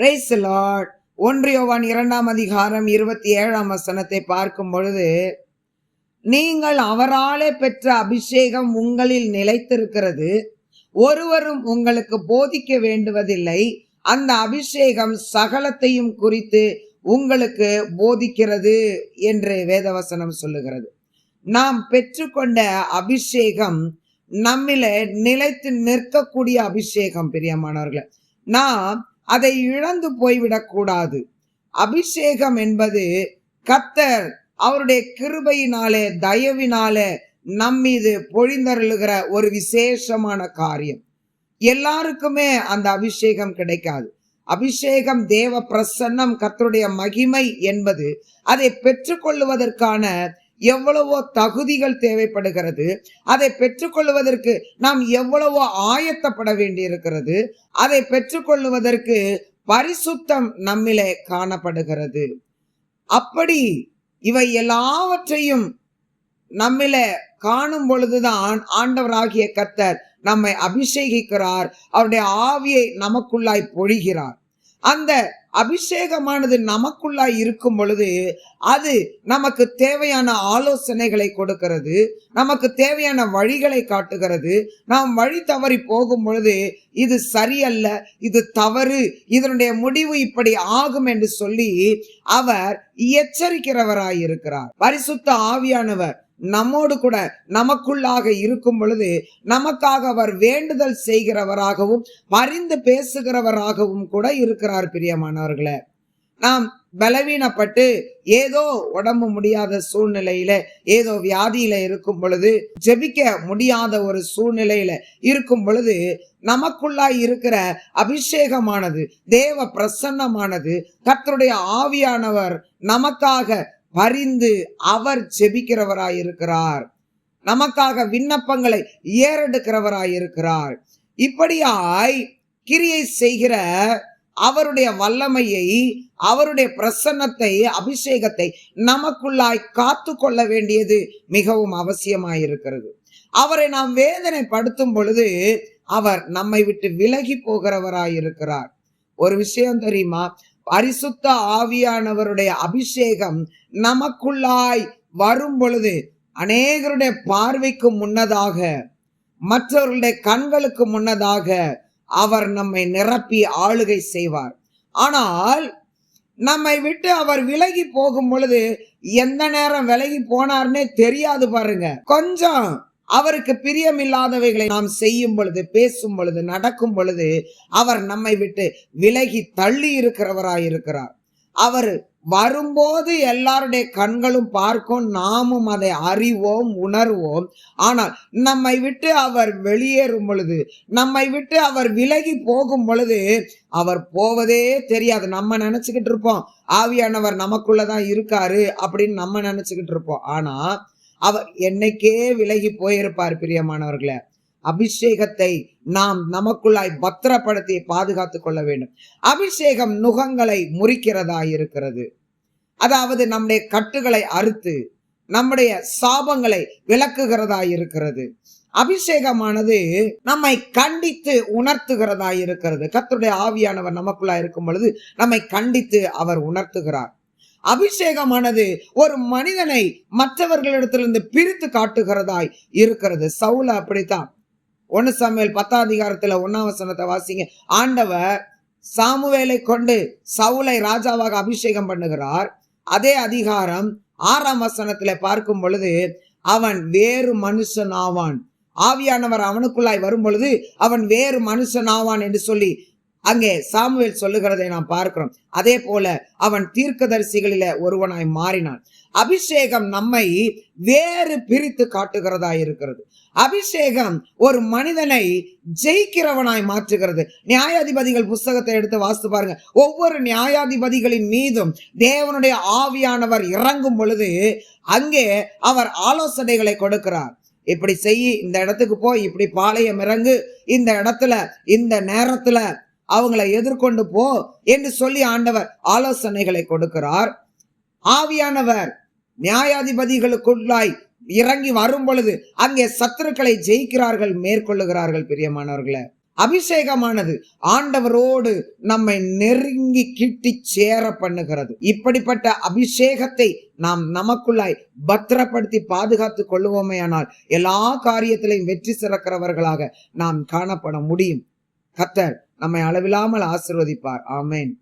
Price Lord ஒன்றியோவான் இரண்டாம் அதிகாரம் இருபத்தி ஏழாம் வசனத்தை பார்க்கும் பொழுது நீங்கள் அவராலே பெற்ற அபிஷேகம் உங்களில் நிலைத்திருக்கிறது. ஒருவரும் உங்களுக்கு போதிக்க வேண்டுவதில்லை. அந்த அபிஷேகம் சகலத்தையும் குறித்து உங்களுக்கு போதிக்கிறது என்று வேதவசனம் சொல்லுகிறது. நாம் பெற்றுக்கொண்ட அபிஷேகம் நம்மில நிலைத்து நிற்கக்கூடிய அபிஷேகம் பிரியமானவர்களை. நாம் அதை இழந்து போய்விடக்கூடாது. அபிஷேகம் என்பது கத்தர் அவருடைய கிருபையினாலே தயவினாலே நம்மீது பொழிந்தருளுகிற ஒரு விசேஷமான காரியம். எல்லாருக்குமே அந்த அபிஷேகம் கிடைக்காது. அபிஷேகம் தேவ பிரசன்னம் கத்தருடைய மகிமை என்பது அதை பெற்றுக்கொள்வதற்கான எவ்வளவோ தகுதிகள் தேவைப்படுகிறது. அதை பெற்றுக்கொள்வதற்கு நாம் எவ்வளவோ ஆயத்தப்பட வேண்டியிருக்கிறது. அதை பெற்றுக்கொள்வதற்கு பரிசுத்தம் நம்மிலே காணப்படுகிறது. அப்படி இவை எல்லாவற்றையும் நம்மிலே காணும் பொழுதுதான் ஆண்டவராகிய கத்தர் நம்மை அபிஷேகிக்கிறார். அவருடைய ஆவியை நமக்குள்ளாய் பொழிகிறார். அந்த அபிஷேகமானது நமக்குள்ளாய் இருக்கும் பொழுது அது நமக்கு தேவையான ஆலோசனைகளை கொடுக்கிறது நமக்கு தேவையான வழிகளை காட்டுகிறது. நாம் வழி தவறி போகும் பொழுது இது சரியல்ல இது தவறு இதனுடைய முடிவு இப்படி ஆகும் என்று சொல்லி அவர் எச்சரிக்கிறவராய் இருக்கிறார். பரிசுத்த ஆவியானவர் நம்மோடு கூட நமக்குள்ளாக இருக்கும் பொழுது நமக்காக அவர் வேண்டுதல் செய்கிறவராகவும் பரிந்து பேசுகிறவராகவும் கூட இருக்கிறார் பிரியமானவர்களே. நாம் பலவீனப்பட்டு ஏதோ உடம்பு முடியாத சூழ்நிலையில ஏதோ வியாதியில இருக்கும் பொழுது ஜெபிக்க முடியாத ஒரு சூழ்நிலையில இருக்கும் பொழுது நமக்குள்ளாய் இருக்கிற அபிஷேகமானது தேவ பிரசன்னமானது கத்தருடைய ஆவியானவர் நமக்காக பரிந்து அவர் செபிக்கிறவராய் இருக்கிறார் நமக்காக விண்ணப்பங்களை ஏறெடுக்கிறவராய் இருக்கிறார் இப்படியாய் கிரியை செய்கிற அவருடைய வல்லமையை அவருடைய பிரசன்னத்தை அபிஷேகத்தை நமக்குள்ளாய் காத்து கொள்ள வேண்டியது மிகவும் அவசியமாயிருக்கிறது. அவரை நாம் வேதனைப்படுத்தும் பொழுது அவர் நம்மை விட்டு விலகி போகிறவராயிருக்கிறார். ஒரு விஷயம் தெரியுமா? பரிசுத்த ஆவியானவருடைய அபிஷேகம் நமக்குள்ளாய் வரும் பொழுது அநேகருடைய பார்வைக்கு முன்னதாக மற்றவர்களுடைய கண்களுக்கு முன்னதாக அவர் நம்மை நிரப்பி ஆளுகை செய்வார். ஆனால் நம்மை விட்டு அவர் விலகி போகும் பொழுது எந்த நேரம் விலகி போனார்னே தெரியாது பாருங்க. கொஞ்சம் அவருக்கு பிரியமில்லாதவைகளை நாம் செய்யும் பொழுது பேசும் பொழுது நடக்கும் பொழுது அவர் நம்மை விட்டு விலகி தள்ளி இருக்கிறவராய் இருக்கிறார். அவர் வரும்போது எல்லாருடைய கண்களும் பார்க்கும் நாமும் அதை அறிவோம் உணர்வோம். ஆனால் நம்மை விட்டு அவர் வெளியேறும் பொழுது நம்மை விட்டு அவர் விலகி போகும் பொழுது அவர் போவதே தெரியாது. நம்ம நினைச்சுக்கிட்டு இருப்போம் ஆவியானவர் நமக்குள்ளதான் இருக்காரு அப்படின்னு நம்ம நினைச்சுக்கிட்டு இருப்போம். ஆனா அவர் என்னைக்கே விலகி போயிருப்பார் பிரியமானவர்களே. அபிஷேகத்தை நாம் நமக்குள்ளாய் பத்திரப்படுத்தி பாதுகாத்து கொள்ள வேண்டும். அபிஷேகம் நுகங்களை முறிக்கிறதா இருக்கிறது. அதாவது நம்முடைய கட்டுகளை அறுத்து நம்முடைய சாபங்களை விளக்குகிறதா இருக்கிறது. அபிஷேகமானது நம்மை கண்டித்து உணர்த்துகிறதா இருக்கிறது. கத்துடைய ஆவியானவர் நமக்குள்ளா இருக்கும் பொழுது நம்மை கண்டித்து அவர் உணர்த்துகிறார். அபிஷேகமானது ஒரு மனிதனை மற்றவர்களிடத்திலிருந்து பிரித்து காட்டுகிறதாய் இருக்கிறது. சவுல அப்படித்தான். ஒன்னு சமையல் பத்தாம் அதிகாரத்துல ஒன்னாவசனத்தை வாசிங்க. ஆண்டவர் சாமுவேலை கொண்டு சவுலை ராஜாவாக அபிஷேகம் பண்ணுகிறார். அதே அதிகாரம் ஆறாம் வசனத்துல பார்க்கும் பொழுது அவன் வேறு மனுஷன் ஆவான் ஆவியானவர் அவனுக்குள்ளாய் வரும் பொழுது அவன் வேறு மனுஷன் ஆவான் என்று சொல்லி அங்கே சாமுவேல் சொல்லுகிறதை நாம் பார்க்கிறோம். அதே போல அவன் தீர்க்கதரிசிகளில ஒருவனாய் மாறினான். அபிஷேகம் நம்மை வேறு பிரித்து காட்டுகிறதா இருக்கிறது. அபிஷேகம் ஒரு மனிதனை ஜெயிக்கிறவனாய் மாற்றுகிறது. நியாயாதிபதிகள் புஸ்தகத்தை எடுத்து வாசித்து பாருங்க. ஒவ்வொரு நியாயாதிபதிகளின் மீதும் தேவனுடைய ஆவியானவர் இறங்கும் பொழுது அங்கே அவர் ஆலோசனைகளை கொடுக்கிறார். இப்படி செய் இந்த இடத்துக்கு போய் இப்படி பாளையம் இறங்கு இந்த இடத்துல இந்த நேரத்துல அவங்களை எதிர்கொண்டு போ என்று சொல்லி ஆண்டவர் ஆலோசனைகளை கொடுக்கிறார். ஆவியானவர் நியாயாதிபதிகளுக்குள்ளாய் இறங்கி வரும் பொழுது அங்கே சத்துருக்களை ஜெயிக்கிறார்கள் மேற்கொள்ளுகிறார்கள் பிரியமானவர்களை. அபிஷேகமானது ஆண்டவரோடு நம்மை நெருங்கி கிட்டி சேர பண்ணுகிறது. இப்படிப்பட்ட அபிஷேகத்தை நாம் நமக்குள்ளாய் பத்திரப்படுத்தி பாதுகாத்து கொள்ளுவோமேயானால் எல்லா காரியத்திலையும் வெற்றி சிறக்கிறவர்களாக நாம் காணப்பட முடியும். கத்தர் நம்மை அளவில்லாமல் ஆசிர்வதிப்பார். ஆமேன்.